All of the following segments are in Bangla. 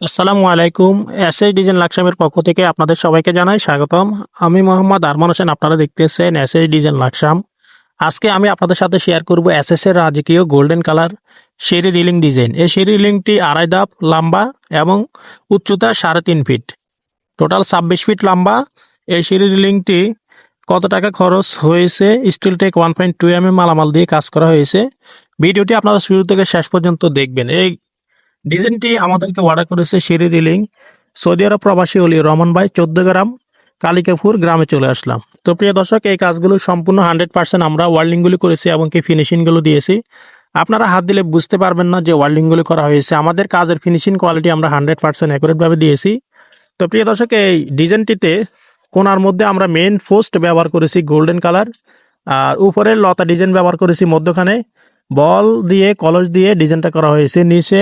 আসসালামু আলাইকুম। এস এস ডিজাইন লাকসামের পক্ষ থেকে আপনাদের সবাইকে জানাই স্বাগতম। আমি মোহাম্মদ আরমান হোসেন, আপনারা দেখতেছেন এস এস ডিজাইন লাকসাম। আজকে আমি আপনাদের সাথে শেয়ার করব এস এস এর রাজকীয় গোল্ডেন কালার সিঁড়ি রিলিং ডিজাইন এই সিঁড়ি রিলিংটি আড়াই ধাপ লম্বা এবং উচ্চতা সাড়ে তিন ফিট টোটাল ছাব্বিশ ফিট লম্বা। এই সিঁড়ি রিলিংটি কত টাকা খরচ হয়েছে? Steel tech one point two M M মালামাল দিয়ে কাজ করা হয়েছে। ভিডিওটি আপনারা শুরু থেকে শেষ পর্যন্ত দেখবেন। এই ডিজাইনটি আমাদেরকে অর্ডার করেছে সিঁড়ি রিলিং, সৌদি আরব প্রবাসী হলি রমন ভাই, চোদ্দ গ্রাম, কালিকাপুর গ্রামে চলে আসলাম। তো প্রিয় দর্শক, এই কাজগুলো সম্পূর্ণ হান্ড্রেড পার্সেন্ট আমরা ওয়ার্ল্ডিংগুলি করেছি এবং কি ফিনিশিংগুলো দিয়েছি। আপনারা হাত দিলে বুঝতে পারবেন না যে ওয়ার্ল্ডিংগুলি করা হয়েছে। আমাদের কাজের ফিনিশিং কোয়ালিটি আমরা হান্ড্রেড পার্সেন্ট অ্যাকুরেটভাবে দিয়েছি। তো প্রিয় দর্শক, এই ডিজাইনটিতে কোনার মধ্যে আমরা মেন পোস্ট ব্যবহার করেছি গোল্ডেন কালার, আর উপরে লতা ডিজাইন ব্যবহার করেছি মধ্যখানে। বল দিয়ে, কলস দিয়ে ডিজাইনটা করা হয়েছে। নিচে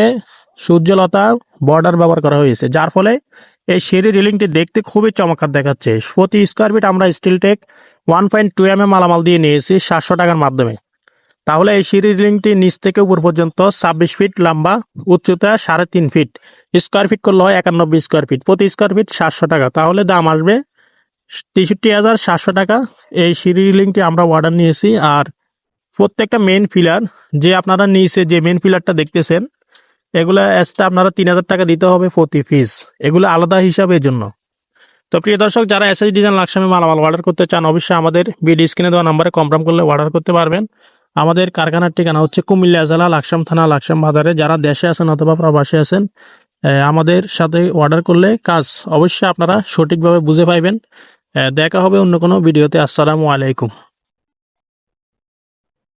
সূর্যলতা বর্ডার ব্যবহার করা হয়েছে, যার ফলে এই সিঁড়ি রিলিংটি দেখতে খুবই চমৎকার দেখাচ্ছে। প্রতি স্কোয়ার ফিট আমরা steel tech one point two M M মালামাল দিয়ে নিয়েছি সাতশো টাকার মাধ্যমে। তাহলে এই সিঁড়ি রিলিংটি নিচ থেকে উপর পর্যন্ত ছাব্বিশ ফিট লম্বা, উচ্চতা সাড়ে তিন ফিট স্কোয়ার ফিট করলে হয় একানব্বই স্কোয়ার ফিট প্রতি স্কোয়ার ফিট সাতশো টাকা। তাহলে দাম আসবে তেষট্টি হাজার সাতশো টাকা। এই সিঁড়ি রিলিংটি আমরা অর্ডার নিয়েছি। আর প্রত্যেকটা মেন পিলার যে আপনারা নিচে যে মেন পিলারটা দেখতেছেন এগুলা এক্সট্রা আপনারা তিন হাজার টাকা দিতে হবে প্রতি পিস এগুলো আলাদা হিসাবে জন্য তো প্রিয় দর্শক, যারা এসএস ডিজাইন লাকসামে মালামাল অর্ডার করতে চান, অবশ্যই আমাদের বিডি স্ক্রিনে দেওয়া নাম্বারে কনফার্ম করলে অর্ডার করতে পারবেন। আমাদের কারখানার ঠিকানা হচ্ছে কুমিল্লা জেলা, লাকসাম থানা, লাকসাম বাজারে। যারা দেশে আছেন অথবা প্রবাসে আছেন আমাদের সাথে অর্ডার করলে কাজ অবশ্যই আপনারা সঠিকভাবে বুঝে পাইবেন। দেখা হবে অন্য কোনো ভিডিওতে আসসালামু আলাইকুম।